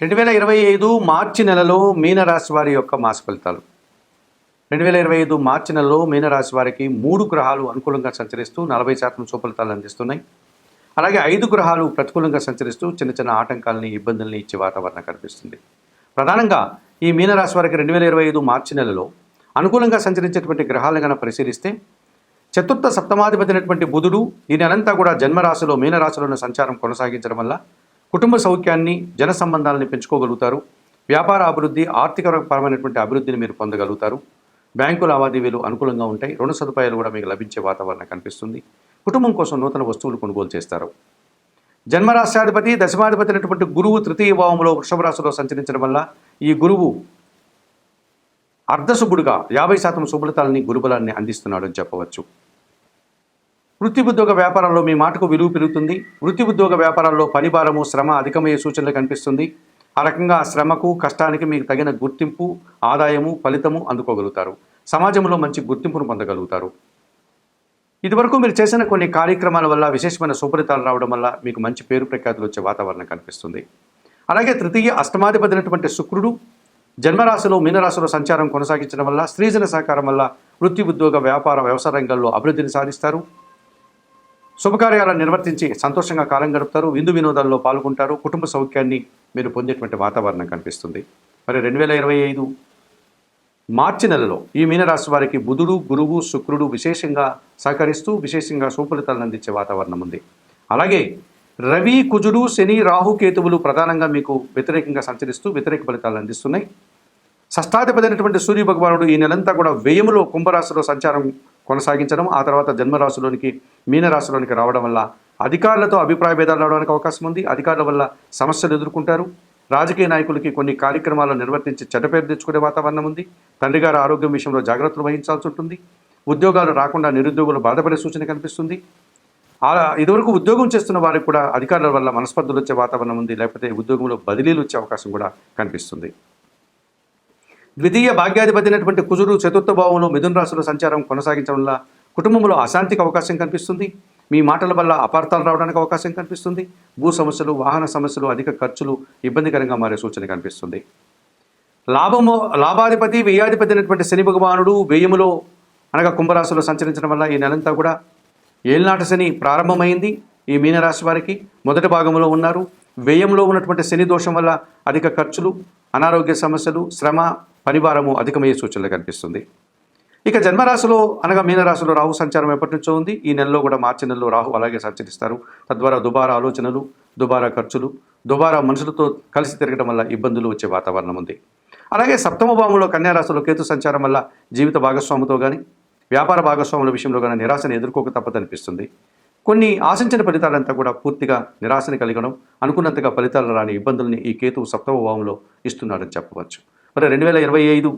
రెండు వేల ఇరవై ఐదు మార్చి నెలలో మీనరాశి వారి యొక్క మాస ఫలితాలు. రెండు వేల ఇరవై ఐదు మార్చి నెలలో మీనరాశి వారికి మూడు గ్రహాలు అనుకూలంగా సంచరిస్తూ నలభై శాతం సుఫలితాలు అందిస్తున్నాయి. అలాగే ఐదు గ్రహాలు ప్రతికూలంగా సంచరిస్తూ చిన్న చిన్న ఆటంకాలని ఇబ్బందుల్ని ఇచ్చే వాతావరణం కనిపిస్తుంది. ప్రధానంగా ఈ మీనరాశి వారికి రెండు వేల ఇరవై ఐదు మార్చి నెలలో అనుకూలంగా సంచరించేటువంటి గ్రహాలను కనుక పరిశీలిస్తే చతుర్థ సప్తమాధిపతి అయినటువంటి బుధుడు ఈ నెలంతా కూడా జన్మరాశిలో మీనరాశిలోని సంచారం కొనసాగించడం వల్ల కుటుంబ సౌఖ్యాన్ని జన సంబంధాలని పెంచుకోగలుగుతారు. వ్యాపార అభివృద్ధి ఆర్థికపరమైనటువంటి అభివృద్ధిని మీరు పొందగలుగుతారు. బ్యాంకు లావాదేవీలు అనుకూలంగా ఉంటాయి. రుణ సదుపాయాలు కూడా మీకు లభించే వాతావరణం కనిపిస్తుంది. కుటుంబం కోసం నూతన వస్తువులు కొనుగోలు చేస్తారు. జన్మరాష్ట్రాధిపతి దశమాధిపతి అయినటువంటి గురువు తృతీయ భావంలో వృషభ రాశిలో సంచరించడం వల్ల ఈ గురువు అర్ధశుభుడుగా యాభై శాతం శుభలతాలని గురుబలాన్ని అందిస్తున్నాడు అని చెప్పవచ్చు. వృత్తి ఉద్యోగ వ్యాపారంలో మీ మాటకు విలువ పెరుగుతుంది. వృత్తి ఉద్యోగ వ్యాపారాల్లో పనిభారము శ్రమ అధికమయ్యే సూచనలు కనిపిస్తుంది. ఆ రకంగా శ్రమకు కష్టానికి మీకు తగిన గుర్తింపు ఆదాయము ఫలితము అందుకోగలుగుతారు. సమాజంలో మంచి గుర్తింపును పొందగలుగుతారు. ఇదివరకు మీరు చేసిన కొన్ని కార్యక్రమాల వల్ల విశేషమైన సుఫలితాలు రావడం వల్ల మీకు మంచి పేరు ప్రఖ్యాతులు వచ్చే వాతావరణం కనిపిస్తుంది. అలాగే తృతీయ అష్టమాధిపతినటువంటి శుక్రుడు జన్మరాశిలో మీనరాశిలో సంచారం కొనసాగించడం వల్ల స్త్రీజన సహకారం వల్ల వృత్తి ఉద్యోగ వ్యాపార వ్యవసాయ రంగంలో అభివృద్ధిని సాధిస్తారు. శుభకార్యాలను నిర్వర్తించి సంతోషంగా కాలం గడుపుతారు. విందు వినోదాల్లో పాల్గొంటారు. కుటుంబ సౌఖ్యాన్ని మీరు పొందేటువంటి వాతావరణం కనిపిస్తుంది. మరి రెండు వేల ఇరవై ఐదు మార్చి నెలలో ఈ మీనరాశి వారికి బుధుడు గురువు శుక్రుడు విశేషంగా సహకరిస్తూ విశేషంగా సుఫలితాలను అందించే వాతావరణం ఉంది. అలాగే రవి కుజుడు శని రాహు కేతువులు ప్రధానంగా మీకు వ్యతిరేకంగా సంచరిస్తూ వ్యతిరేక ఫలితాలను అందిస్తున్నాయి. షష్టాధిపతి సూర్య భగవానుడు ఈ నెలంతా కూడా వ్యయములో కుంభరాశిలో సంచారం కొనసాగించడం ఆ తర్వాత జన్మరాశిలోనికి మీనరాశిలోనికి రావడం వల్ల అధికారులతో అభిప్రాయ భేదాలు రావడానికి అవకాశం ఉంది. అధికారుల వల్ల సమస్యలు ఎదుర్కొంటారు. రాజకీయ నాయకులకి కొన్ని కార్యక్రమాలను నిర్వర్తించి చెడ్డ పేరు తెచ్చుకునే వాతావరణం ఉంది. తండ్రి గారి ఆరోగ్యం విషయంలో జాగ్రత్తలు వహించాల్సి ఉంటుంది. ఉద్యోగాలు రాకుండా నిరుద్యోగులు బాధపడే సూచన కనిపిస్తుంది. ఇదివరకు ఉద్యోగం చేస్తున్న వారికి కూడా అధికారుల వల్ల మనస్పర్ధలు వచ్చే వాతావరణం ఉంది. లేకపోతే ఉద్యోగంలో బదిలీలు వచ్చే అవకాశం కూడా కనిపిస్తుంది. ద్వితీయ భాగ్యాధిపతి అయినటువంటి కుజుడు చతుర్థ భావంలో మిథున రాశిలో సంచారం కొనసాగించడం వల్ల కుటుంబంలో అశాంతికి అవకాశం కనిపిస్తుంది. మీ మాటల వల్ల అపార్థాలు రావడానికి అవకాశం కనిపిస్తుంది. భూ సమస్యలు వాహన సమస్యలు అధిక ఖర్చులు ఇబ్బందికరంగా మారే సూచన కనిపిస్తుంది. లాభము లాభాధిపతి వ్యయాధిపతి అయినటువంటి శని భగవానుడు వ్యయములో అనగా కుంభరాశిలో సంచరించడం వల్ల ఈ నెలంతా కూడా ఏళ్ళనాటి శని ప్రారంభమైంది. ఈ మీనరాశి వారికి మొదటి భాగంలో ఉన్నారు. వ్యయంలో ఉన్నటువంటి శని దోషం వల్ల అధిక ఖర్చులు అనారోగ్య సమస్యలు శ్రమ పనిభారము అధికమయ్యే సూచనలు కనిపిస్తుంది. ఇక జన్మరాశిలో అనగా మీనరాశిలో రాహు సంచారం ఎప్పటి నుంచో ఉంది. ఈ నెలలో కూడా మార్చి నెలలో రాహు అలాగే సంచరిస్తారు. తద్వారా దుబారా ఆలోచనలు దుబారా ఖర్చులు దుబారా మనుషులతో కలిసి తిరగడం వల్ల ఇబ్బందులు వచ్చే వాతావరణం ఉంది. అలాగే సప్తమ భావంలో కన్యారాశిలో కేతు సంచారం వల్ల జీవిత భాగస్వామితో కానీ వ్యాపార భాగస్వాముల విషయంలో కానీ నిరాశను ఎదుర్కోక తప్పదనిపిస్తుంది. కొన్ని ఆశించిన ఫలితాలంతా కూడా పూర్తిగా నిరాశని కలిగడం అనుకున్నంతగా ఫలితాలు రాని ఇబ్బందుల్ని ఈ కేతువు సప్తమ భావంలో ఇస్తున్నాడని చెప్పవచ్చు. మరి రెండు వేల ఇరవై ఐదు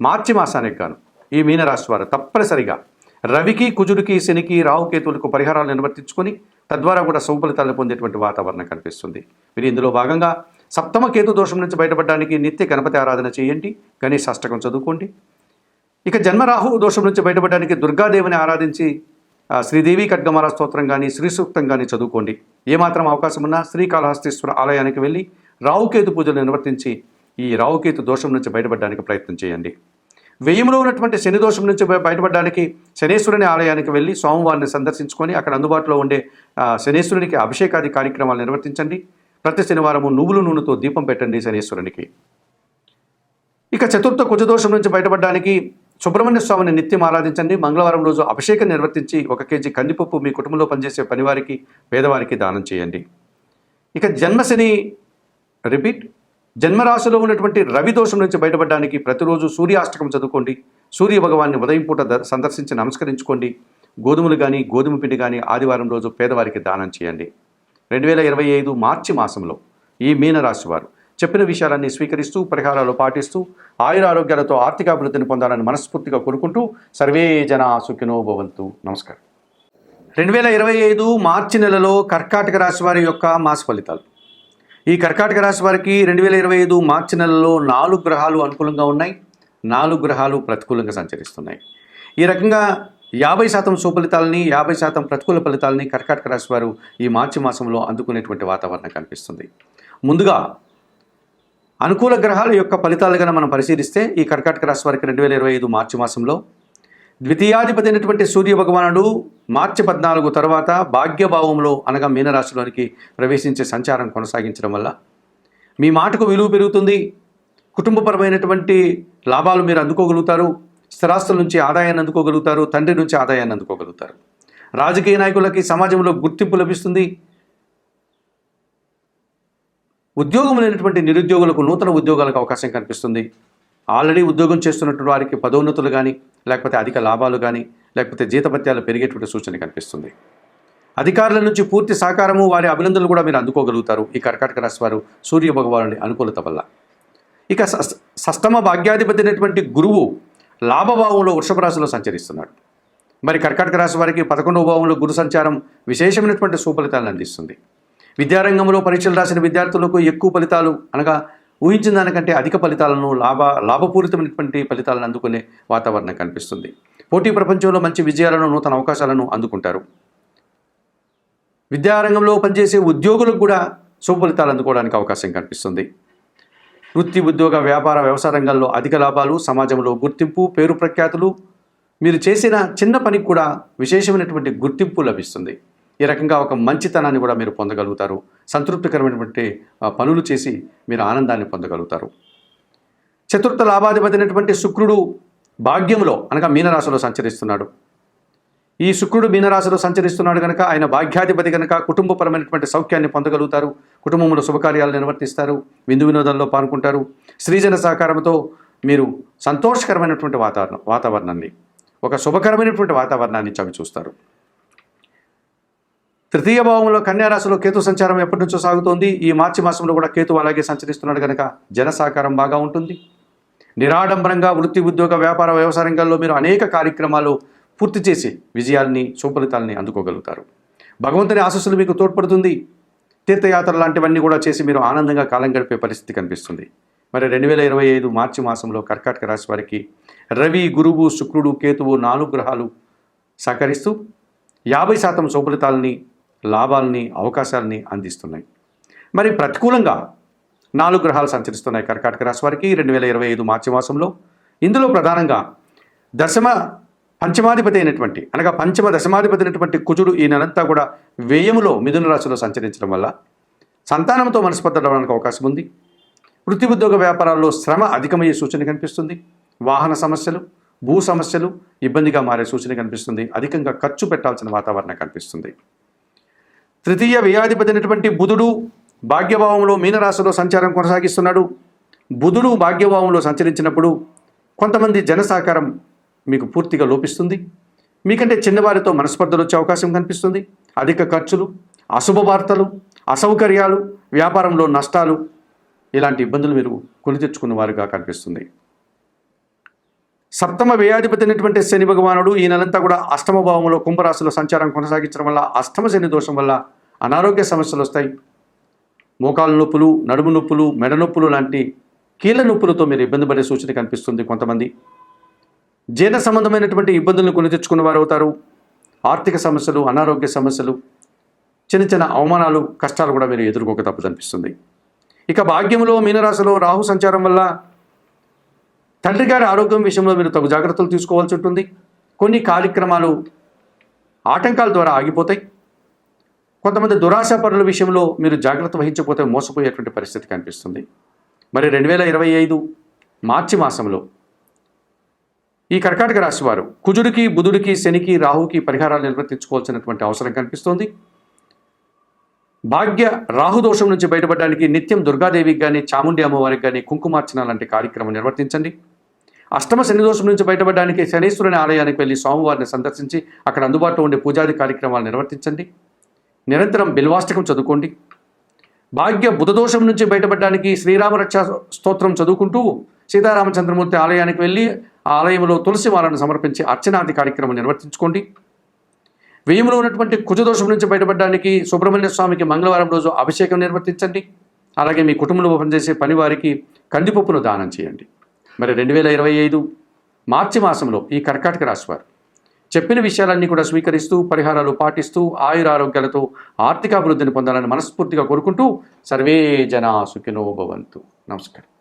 మార్చి మాసానికి గాను ఈ మీనరాశి వారు తప్పనిసరిగా రవికి కుజుడికి శనికి రావుకేతువులకు పరిహారాలు నిర్వర్తించుకొని తద్వారా కూడా శుభఫలితాలను పొందేటువంటి వాతావరణం కనిపిస్తుంది. మీరు ఇందులో భాగంగా సప్తమ కేతు దోషం నుంచి బయటపడడానికి నిత్య గణపతి ఆరాధన చేయండి గణేష్ అష్టకం చదువుకోండి. ఇక జన్మరాహు దోషం నుంచి బయటపడడానికి దుర్గాదేవిని ఆరాధించి శ్రీదేవి ఖడ్గమాల స్తోత్రం కానీ శ్రీ సూక్తం కానీ చదువుకోండి. ఏమాత్రం అవకాశం ఉన్నా శ్రీకాళహస్తీశ్వర ఆలయానికి వెళ్ళి రావుకేతు పూజలు నిర్వర్తించి ఈ రావుకేతు దోషం నుంచి బయటపడడానికి ప్రయత్నం చేయండి. వెయ్యంలో ఉన్నటువంటి శని దోషం నుంచి బయటపడడానికి శనేశ్వరుని ఆలయానికి వెళ్ళి స్వామివారిని సందర్శించుకొని అక్కడ అందుబాటులో ఉండే శనేశ్వరునికి అభిషేకాది కార్యక్రమాలు నిర్వర్తించండి. ప్రతి శనివారము నువ్వుల నూనెతో దీపం పెట్టండి శనేశ్వరునికి. ఇక చతుర్థ కుజదోషం నుంచి బయటపడడానికి సుబ్రహ్మణ్య స్వామిని నిత్యం ఆరాధించండి. మంగళవారం రోజు అభిషేకం నిర్వర్తించి ఒక కేజీ కందిపప్పు మీ కుటుంబంలో పనిచేసే పనివారికి పేదవారికి దానం చేయండి. ఇక జన్మశని రిపీట్. జన్మరాశిలో ఉన్నటువంటి రవి దోషం నుంచి బయటపడడానికి ప్రతిరోజు సూర్యాష్టకం చదువుకోండి. సూర్య భగవాన్ని ఉదయం పూట ద- సందర్శించి నమస్కరించుకోండి. గోధుమలు కానీ గోధుమ పిండి కానీ ఆదివారం రోజు పేదవారికి దానం చేయండి. రెండు వేల ఇరవై ఐదు మార్చి మాసంలో ఈ మీనరాశి వారు చెప్పిన విషయాలన్నీ స్వీకరిస్తూ పరిహారాలు పాటిస్తూ ఆయుర ఆరోగ్యాలతో ఆర్థికాభివృద్ధిని పొందాలని మనస్ఫూర్తిగా కోరుకుంటూ సర్వే జన సుఖినో భవంతు. నమస్కారం. రెండు వేల ఇరవై ఐదు మార్చి నెలలో కర్కాటక రాశి వారి యొక్క మాస ఫలితాలు. ఈ కర్కాటక రాశి వారికి రెండు వేల ఇరవై ఐదు మార్చి నెలలో నాలుగు గ్రహాలు అనుకూలంగా ఉన్నాయి. నాలుగు గ్రహాలు ప్రతికూలంగా సంచరిస్తున్నాయి. ఈ రకంగా యాభై శాతం సుఫలితాలని యాభై శాతం ప్రతికూల ఫలితాలని కర్కాటక రాశి వారు ఈ మార్చి మాసంలో అందుకునేటువంటి వాతావరణం కనిపిస్తుంది. ముందుగా అనుకూల గ్రహాల యొక్క ఫలితాలుగా మనం పరిశీలిస్తే ఈ కర్కాటక రాశి వారికి రెండు వేల ఇరవై ఐదు మార్చి మాసంలో ద్వితీయాధిపతి అయినటువంటి సూర్య భగవానుడు మార్చి పద్నాలుగు తర్వాత భాగ్యభావంలో అనగా మీనరాశిలోనికి ప్రవేశించే సంచారం కొనసాగించడం వల్ల మీ మాటకు విలువ పెరుగుతుంది. కుటుంబపరమైనటువంటి లాభాలు మీరు అందుకోగలుగుతారు. స్థిరాస్తుల నుంచి ఆదాయాన్ని అందుకోగలుగుతారు. తండ్రి నుంచి ఆదాయాన్ని అందుకోగలుగుతారు. రాజకీయ నాయకులకి సమాజంలో గుర్తింపు లభిస్తుంది. ఉద్యోగం లేనటువంటి నిరుద్యోగులకు నూతన ఉద్యోగాలకు అవకాశం కనిపిస్తుంది. ఆల్రెడీ ఉద్యోగం చేస్తున్నటువంటి వారికి పదోన్నతులు కానీ లేకపోతే అధిక లాభాలు కానీ లేకపోతే జీతభత్యాలు పెరిగేటువంటి సూచన కనిపిస్తుంది. అధికారుల నుంచి పూర్తి సహకారము వారి అభినందనలు కూడా మీరు అందుకోగలుగుతారు ఈ కర్కాటక రాశి వారు సూర్య భగవానుడి అనుకూలత వల్ల. ఇక సస్- సష్టమ భాగ్యాధిపతి అయినటువంటి గురువు లాభభావంలో వృషభ రాశిలో సంచరిస్తున్నాడు. మరి కర్కాటక రాశి వారికి పదకొండవ భావంలో గురు సంచారం విశేషమైనటువంటి సుఫలితాలను అందిస్తుంది. విద్యారంగంలో పరీక్షలు రాసిన విద్యార్థులకు ఎక్కువ ఫలితాలు అనగా ఊహించిన దానికంటే అధిక ఫలితాలను లాభ లాభపూరితమైనటువంటి ఫలితాలను అందుకునే వాతావరణం కనిపిస్తుంది. పోటీ ప్రపంచంలో మంచి విజయాలను నూతన అవకాశాలను అందుకుంటారు. విద్యారంగంలో పనిచేసే ఉద్యోగులకు కూడా శుభ ఫలితాలు అందుకోవడానికి అవకాశం కనిపిస్తుంది. వృత్తి ఉద్యోగ వ్యాపార వ్యవసాయ రంగాల్లో అధిక లాభాలు సమాజంలో గుర్తింపు పేరు ప్రఖ్యాతులు మీరు చేసిన చిన్న పనికి కూడా విశేషమైనటువంటి గుర్తింపు లభిస్తుంది. ఈ రకంగా ఒక మంచితనాన్ని కూడా మీరు పొందగలుగుతారు. సంతృప్తికరమైనటువంటి పనులు చేసి మీరు ఆనందాన్ని పొందగలుగుతారు. చతుర్థ లాభాధిపతినటువంటి శుక్రుడు భాగ్యంలో అనగా మీనరాశిలో సంచరిస్తున్నాడు. ఈ శుక్రుడు మీనరాశిలో సంచరిస్తున్నాడు కనుక ఆయన భాగ్యాధిపతి కనుక కుటుంబపరమైనటువంటి సౌఖ్యాన్ని పొందగలుగుతారు. కుటుంబంలో శుభకార్యాలు నిర్వర్తిస్తారు విందు వినోదంలో పాల్గొంటారు. శ్రీజన సహకారంతో మీరు సంతోషకరమైనటువంటి వాతావరణం వాతావరణాన్ని ఒక శుభకరమైనటువంటి వాతావరణాన్ని చవి చూస్తారు తృతీయ భావంలో కన్యారాశిలో కేతు సంచారం ఎప్పటి నుంచో సాగుతోంది. ఈ మార్చి మాసంలో కూడా కేతు అలాగే సంచరిస్తున్నాడు కనుక జన సహకారం బాగా ఉంటుంది. నిరాడంబరంగా వృత్తి ఉద్యోగ వ్యాపార వ్యవసాయ రంగాల్లో మీరు అనేక కార్యక్రమాలు పూర్తి చేసి విజయాల్ని సుఫలితాలని అందుకోగలుగుతారు. భగవంతుని ఆశస్సులు మీకు తోడ్పడుతుంది. తీర్థయాత్ర లాంటివన్నీ కూడా చేసి మీరు ఆనందంగా కాలం గడిపే పరిస్థితి కనిపిస్తుంది. మరి రెండు వేల ఇరవై ఐదు మార్చి మాసంలో కర్కాటక రాశి వారికి రవి గురువు శుక్రుడు కేతువు నాలుగు గ్రహాలు సహకరిస్తూ యాభై శాతం సుఫలితాలని లాభాలని అవకాశాలని అందిస్తున్నాయి. మరి ప్రతికూలంగా నాలుగు గ్రహాలు సంచరిస్తున్నాయి. కర్కాటక రాశి వారికి రెండు వేల ఇరవై ఐదు మార్చి మాసంలో. ఇందులో ప్రధానంగా దశమ పంచమాధిపతి అయినటువంటి అనగా పంచమ దశమాధిపతి అయినటువంటి కుజుడు ఈ నెలంతా కూడా వ్యయములో మిథున రాశిలో సంచరించడం వల్ల సంతానంతో మనస్పర్ధడానికి అవకాశం ఉంది. వృత్తి ఉద్యోగ వ్యాపారాల్లో శ్రమ అధికమయ్యే సూచన కనిపిస్తుంది. వాహన సమస్యలు భూ సమస్యలు ఇబ్బందిగా మారే సూచన కనిపిస్తుంది. అధికంగా ఖర్చు పెట్టాల్సిన వాతావరణం కనిపిస్తుంది. తృతీయ వ్యయాధిపతి అయినటువంటి బుధుడు భాగ్యభావంలో మీనరాశిలో సంచారం కొనసాగిస్తున్నాడు. బుధుడు భాగ్యభావంలో సంచరించినప్పుడు కొంతమంది జనసాకారం మీకు పూర్తిగా లోపిస్తుంది. మీకంటే చిన్నవారితో మనస్పర్ధలు వచ్చే అవకాశం కనిపిస్తుంది. అధిక ఖర్చులు అశుభ వార్తలు అసౌకర్యాలు వ్యాపారంలో నష్టాలు ఇలాంటి ఇబ్బందులు మీరు కొని తెచ్చుకున్న వారుగా కనిపిస్తుంది. సప్తమ వ్యయాధిపతి అయినటువంటి శని భగవానుడు ఈ నెలంతా కూడా అష్టమ భావంలో కుంభరాశిలో సంచారం కొనసాగించడం వల్ల అష్టమ శని దోషం వల్ల అనారోగ్య సమస్యలు వస్తాయి. మోకాలు నొప్పులు నడుము నొప్పులు మెడ నొప్పులు లాంటి కీళ్ళ నొప్పులతో మీరు ఇబ్బంది పడే సూచన కనిపిస్తుంది కొంతమంది. జీర్ణ సంబంధమైనటువంటి ఇబ్బందులను కొని తెచ్చుకున్న వారు అవుతారు. ఆర్థిక సమస్యలు అనారోగ్య సమస్యలు చిన్న చిన్న అవమానాలు కష్టాలు కూడా మీరు ఎదుర్కోక తప్పదనిపిస్తుంది ఇక భాగ్యంలో మీనరాశిలో రాహు సంచారం వల్ల తండ్రి గారి ఆరోగ్యం విషయంలో మీరు తగు జాగ్రత్తలు తీసుకోవాల్సి ఉంటుంది. కొన్ని కార్యక్రమాలు ఆటంకాల ద్వారా ఆగిపోతాయి. కొంతమంది దురాశ పనుల విషయంలో మీరు జాగ్రత్త వహించకపోతే మోసపోయేటువంటి పరిస్థితి కనిపిస్తుంది. మరి రెండు వేల ఇరవై ఐదు మార్చి మాసంలో ఈ కర్కాటక రాశి వారు కుజుడికి బుధుడికి శనికి రాహుకి పరిహారాలు నిర్వర్తించుకోవాల్సినటువంటి అవసరం కనిపిస్తోంది. భాగ్య రాహుదోషం నుంచి బయటపడడానికి నిత్యం దుర్గాదేవికి కానీ చాముండి అమ్మవారికి కానీ కుంకుమార్చన లాంటి కార్యక్రమం నిర్వర్తించండి. అష్టమ శని దోషం నుంచి బయటపడడానికి శనీశ్వరుని ఆలయానికి వెళ్ళి స్వామివారిని సందర్శించి అక్కడ అందుబాటులో ఉండే పూజాది కార్యక్రమాలు నిర్వర్తించండి. నిరంతరం బిల్వాష్టకం చదువుకోండి. భాగ్య బుధదోషం నుంచి బయటపడడానికి శ్రీరామ రక్షా స్తోత్రం చదువుకుంటూ సీతారామచంద్రమూర్తి ఆలయానికి వెళ్ళి ఆ ఆలయంలో తులసి మాలను సమర్పించి అర్చనాది కార్యక్రమం నిర్వర్తించుకోండి. వ్యయంలో ఉన్నటువంటి కుజదోషం నుంచి బయటపడడానికి సుబ్రహ్మణ్య స్వామికి మంగళవారం రోజు అభిషేకం నిర్వర్తించండి. అలాగే మీ కుటుంబంలో పనిచేసే పనివారికి కందిపప్పును దానం చేయండి. మరి రెండు వేల ఇరవై ఐదు మార్చి మాసంలో ఈ కర్కాటక రాశివారు చెప్పిన విషయాలన్నీ కూడా స్వీకరిస్తూ పరిహారాలు పాటిస్తూ ఆయురారోగ్యాలతో ఆర్థికాభివృద్ధిని పొందాలని మనస్ఫూర్తిగా కోరుకుంటూ సర్వే జనా సుఖినో భవంతు. నమస్కారం.